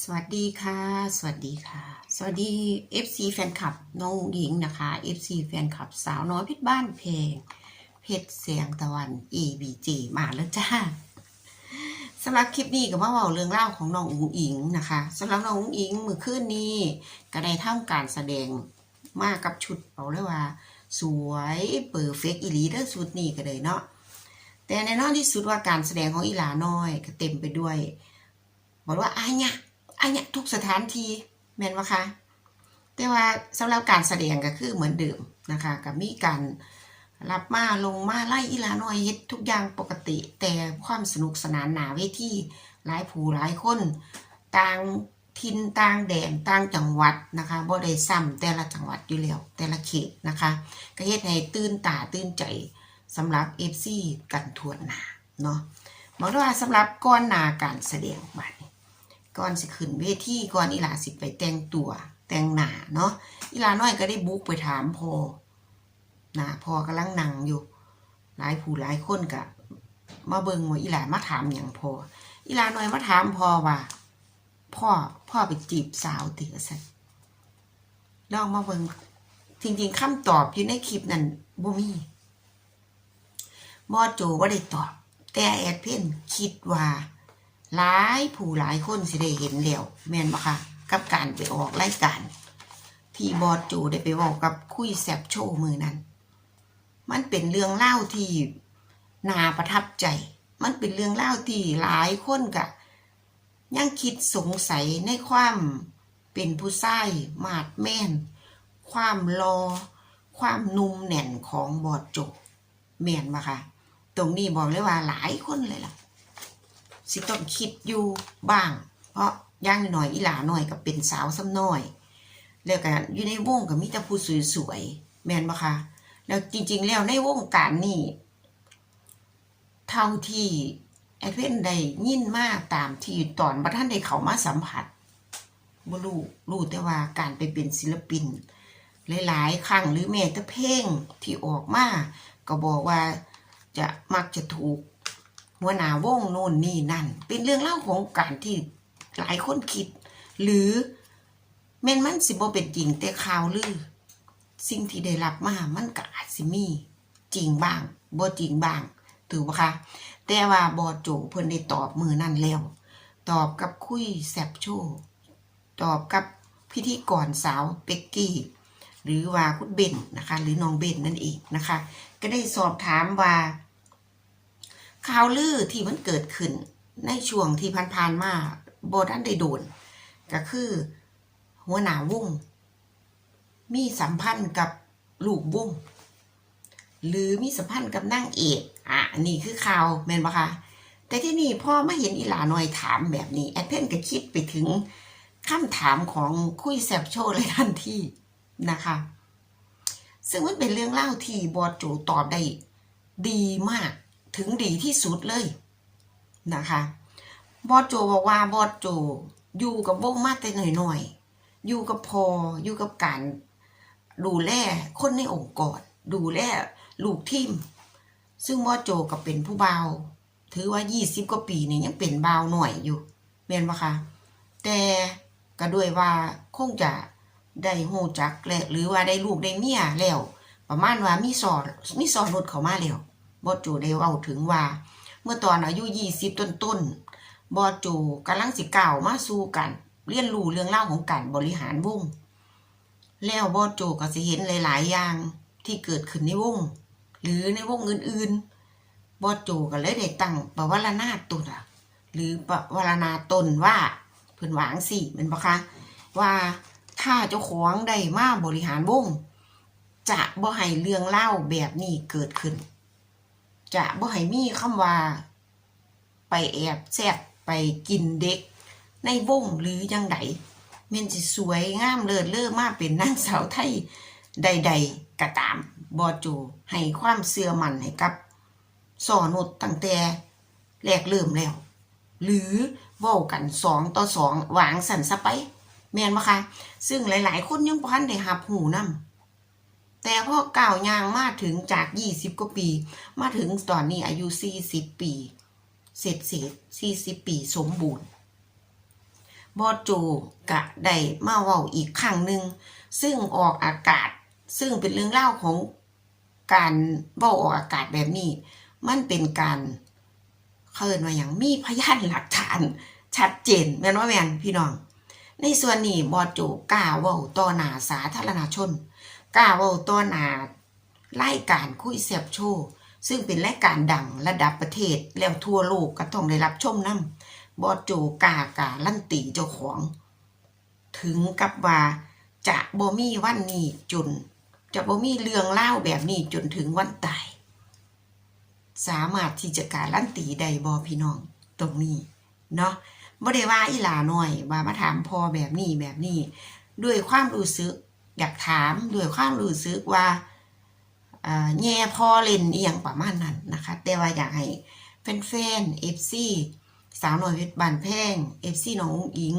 สวัสดีค่ะ สวัสดีค่ะ สวัสดี FC แฟนคลับน้องหญิงนะคะ FC แฟนคลับสาวน้อยเพชรบ้านเพลง เพชรเสียงตะวัน ABG มาแล้วจ้าสำหรับคลิปนี้ก็มาเล่าเรื่องเล่าของน้องอุ๋งอิงนะคะสำหรับน้องอุ๋งอิงมือคืนนี้ก็ได้ทำการแสดงมากับชุดเอาเลยว่า สวยเปิดเฟกอีลีเด้อชุดนี้ก็เลยเนาะแต่แน่นอนที่สุดว่าการแสดงของอีหลาน้อยก็เต็มไปด้วยบอกว่าอันเนี้ย อันเนี้ยทุกสถานที่แม่นวะคะแต่ว่าสำหรับการแสดงก็คือเหมือนเดิมนะคะกับมีการรับมาลงมาไล่อีลาน้อยเฮ็ดทุกอย่างปกติ แต่ความสนุกสนานหนาเวทีหลายผู้หลายคนต่างทินต่างแดนต่างจังหวัดนะคะบ่ได้ซ้ำแต่ละจังหวัดอยู่แล้วแต่ละเขตนะคะก็เฮ็ดให้ตื่นตาตื่นใจสำหรับ FC กันทั่วหนาเนาะบอกด้ว่าสำหรับก้อนหนาการแสดงบัดน ก่อนสิขึ้นเวทีก่อนอีหลาสิไปแต่งตัวแต่งหนาเนาะอีหลาน้อยก็ได้บุกไปถามพอนะพอกำลังนั่งอยู่ หลายผู้หลายคนก็มาเบิงว่าอีหลามาถามอย่างพออีหลาน้อยมาถามพอว่า พ่อพ่อไปจีบสาวติสันลองมาเบิงจริงๆคำตอบอยู่ในคลิปนั้นบ่มีบอโจบ่ได้ตอบ แต่แอดเพ่นคิดว่า หลายผู้หลายคนสิได้เห็นแล้วแม่นบ่คะกับการไปออกรายการ ที่บอดจูได้ไปบอกกับคุยแซบโชว์มือนั้น มันเป็นเรื่องเล่าที่น่าประทับใจ มันเป็นเรื่องเล่าที่หลายคนกะยังคิดสงสัยในความเป็นผู้ชายมาดแม่น ความรอ ความนุ่มแน่นของบอดโจแม่นบ่คะตรงนี้บอกเลยว่าหลายคนเลยล่ะ สิต้องคิดอยู่บ้าง เพราะย่างหน่อยอีหลาหน่อยก็เป็นสาวซ้ำน้อย แล้วก็อยู่ในวงก็มีแต่ผู้สวยๆแม่นปะคะแล้วจริง ๆ แล้วในวงการนี่เท่าที่แอดเวนได้ยินมากตามที่ตอนบัท่านได้เขามาสัมผัสบ่รู้รู้แต่ว่าการไปเป็นศิลปิน หลายๆ ครั้งหรือแม้แต่เพลงที่ออกมาก็บอกว่าจะมักจะถูก หัวหน้าวงโน่นนี่นั่น เป็นเรื่องเล่าของการที่หลายคนคิด หรือแม่นมันสิบ่เป็นจริงแต่ข่าวลือ สิ่งที่ได้รับมามันก็อาจสิมี จริงบ้างบ่จริงบ้าง ถือปะคะแต่ว่าบอโจเพิ่นได้ตอบมือนั่นแล้ว ตอบกับคุยแซบโชว์ตอบกับพิธีกรสาวเป็กกี้หรือว่าคุณเบนนะคะ หรือน้องเบนนั่นเองนะคะ ก็ได้สอบถามว่า ข่าวลือที่มันเกิดขึ้น ในช่วงที่ผ่านๆมาโบดันได้โดน ก็คือ หัวหน้าวง มีสัมพันธ์กับลูกวง หรือมีสัมพันธ์กับนางเอกอะนี่คือข่าวแม่นปะคะแต่ที่นี่พ่อมาเห็นอีหลาหน่อยถามแบบนี้ แอดเพนก็คิดไปถึงคำถามของคุยแซบโชว์เลยทันทีนะคะ ซึ่งมันเป็นเรื่องเล่าที่บอสโจตอบได้ดีมาก ถึงดีที่สุดเลยนะคะบอสโจบอกว่าบอสโจอยู่กับวงมาแต่หน่อยๆอยู่กับพออยู่กับการดูแลคนในองค์กรดูแลลูกทีมซึ่งบอสโจก็เป็นผู้เบาถือว่า20กว่าปีนี่ยังเป็นเบาหน่อยอยู่เมียนปะคะแต่ก็ด้วยว่าคงจะได้หูจักและหรือว่าได้ลูกได้เมียแล้ว ประมาณว่ามีสอนมีสอนรถเขามาแล้ว บอสโจได้เล่าถึงว่า เมื่อตอนอายุยี่สิบต้นๆบอสโจกำลังสิก่าวมาสู่กัน เรียนรู้เรื่องเล่าของการบริหารวงแล้วบอสโจก็สิเห็นหลาย ๆ อย่างที่เกิดขึ้นในวง หรือในวงอื่นๆบอสโจก็เลยได้ตั้งปวัลนาตนหรือปวัลนาตนว่าเพิ่อนหวังสิเป็นปะคะว่าถ้าเจ้าของได้มาบริหารวงจะบ่ให้เรื่องเล่าแบบนี้เกิดขึ้น จะบ่ให้มีคำว่า ไปแอบแซบไปกินเด็ก ในวงหรือยังไดเมนสิสวยงามเลิศเล่อมากเป็นนางสาวไทยใด ๆก็ตามบอจูให้ความเสื่อมันให้กับสอนุดตั้งแต่แรกเริ่มแล้ว หรือเว้ากันสองต่อสองหวางสันสไป แม่นปะคะซึ่งหลายๆ คนยังพันได้หับหูนำ แต่พอก้าวยางมาถึงจาก20กว่าปี มาถึงตอนนี้อายุ40ปีเสร็จเสร็จ40ปีสมบูรณ์บอโจกะได้มาเว้าอีกครั้งหนึ่งซึ่งออกอากาศ ซึ่งเป็นเรื่องเล่าของการเว้าออกอากาศแบบนี้ มันเป็นการเคินว่าอย่างมีพยานหลักฐาน ชัดเจนแม่นว่าแม่นพี่น้อง ในส่วนนี้บอโจกล้าเว้าต่อหน้าสาธารณชน กล้าเว้าต่อหน้ารายการคุยแซบโชว์ซึ่งเป็นรายการดังระดับประเทศแล้วทั่วโลกก็ต้องได้รับชมนํบอโจกาการันตีเจ้าของ ถึงกับว่าจะบ่มีวันนี้จน จะบ่มีเรื่องเล่าแบบนี้จนถึงวันตาย สามารถที่จะการลั่นตีได้บอพี่น้อง ตรงนี้ เนาะบ่ได้ว่าอีหลาหน้อย ว่ามาถามพอแบบนี้แบบนี้ ด้วยความรู้สึก อยากถามด้วยความรู้สึกว่าแย่พอเล่นเอียงประมาณนั้นนะคะ แต่ว่าอยากให้แฟนๆ FC สาวหน้อยเพชรบานแพง FC น้องอิง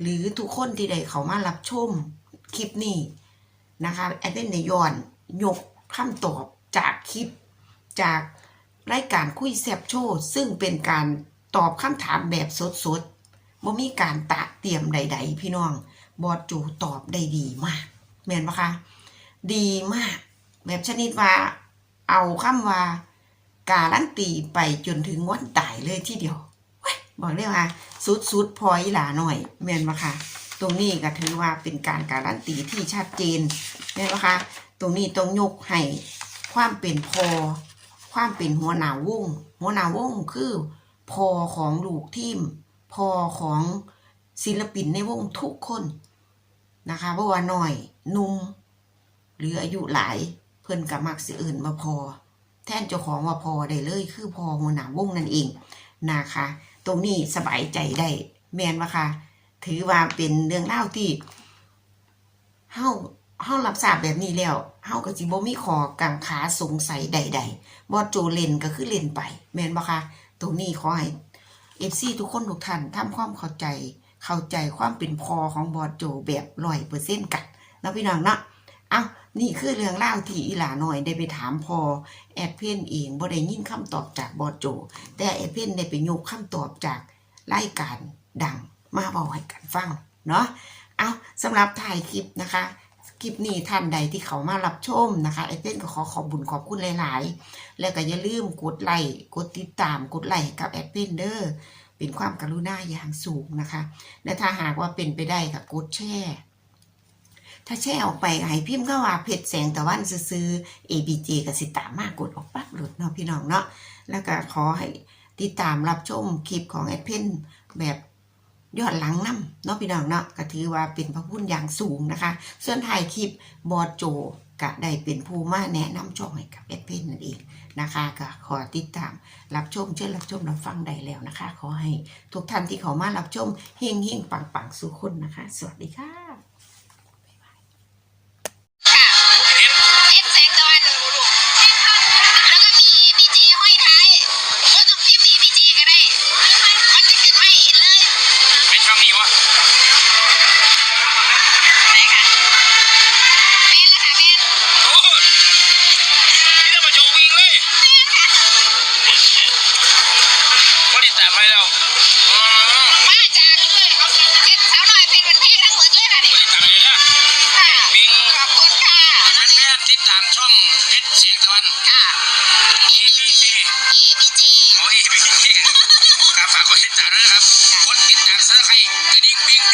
หรือทุกคนที่ได้เขามารับชมคลิปนี้นะคะแอดเป็นในย้อนยกคำตอบจากคลิปจากรายการคุยแซบโชว์ซึ่งเป็นการตอบคำถามแบบสดๆบ่มีการตะเตรียมใด ๆ พี่น้อง บอดจูตอบได้ดีมาก แม่นปะคะ ดีมาก แบบชนิดว่าเอาคำว่าการันตีไปจนถึงวันตายเลยทีเดียวบอกเลยว่าสุดๆพออีหลาหน่อยแม่นปะคะตรงนี้ก็ถือว่าเป็นการการันตีที่ชัดเจนแม่นปะคะตรงนี้ต้องยกให้ความเป็นพอ ความเป็นหัวหน้าวงหัวหน้าวงคือพอของลูกทีมพอของศิลปินในวงทุกคน นะคะเพราะว่าน้อยนุ่มหรืออายุหลายเพิ่นกับมักสิอื่นมาพอ แท่นเจ้าของว่าพอได้เลย คือพอหัวหน้าวงนั่นเองนะคะ ตรงนี้สบายใจได้แมนว่าค่ะ ถือว่าเป็นเรื่องเล่าที่เฮาเฮารับทราบแบบนี้แล้วเฮาก็สิบ่มีขอกังขาสงสัยใดๆบอโจเล่นก็คือเล่นไป แมนบ่คะตรงนี้ขอให้ FC ทุกคนทุกท่านทำความเข้าใจ เข้าใจความเป็นพอของบอดโจแบบร้อยเปอร์เซ็นต์กันนะพี่น้องเนาะเอ้านี่คือเรื่องเล่าที่อีหลาหน่อยได้ไปถามพอแอดเพนเองบ่ได้ยินคำตอบจากบอดโจ แต่แอดเพนได้ไปยกคำตอบจากรายการดังมาบอกให้กันฟังเนาะเอาสำหรับถ่ายคลิปนะคะคลิปนี้ท่านใดที่เขามารับชมนะคะไอเต้นก็ขอขอบบุญขอบคุณหลาย ๆ แล้วก็อย่าลืมกดไลค์กดติดตามกดไลค์กับแอดเพนเดอร์ เป็นความกรุณาอย่างสูงนะคะ และถ้าหากว่าเป็นไปได้ก็กดแชร์ถ้าแชร์ออกไปให้พิมพ์เข้าว่าเพจแสงตะวันซื้อ ABJ กับสิตามมากกดออกปั๊บหลุดเนาะพี่น้องเนาะแล้วก็ขอให้ติดตามรับชมคลิปของแอดเพนแบบยอดหลังน้ำเนาะพี่น้องเนาะก็ถือว่าเป็นพระพุ่นอย่างสูงนะคะ ส่วนถ่ายคลิปบอดโจก็ได้เป็นผู้มาแนะนำช่องให้กับแอดเพนนั่นเอง นะคะก็ขอติดตามรับชมเชิญรับชมรับฟังได้แล้วนะคะ ขอให้ทุกท่านที่เขามารับชมเฮงเฮงปังปังสุขคนนะคะ สวัสดีค่ะ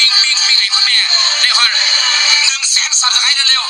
วิ่งปิ้งปิ้งปิ้งให้คุณแม่ได้ฮอดหนึ่งแสนซับสไครต์เร็ว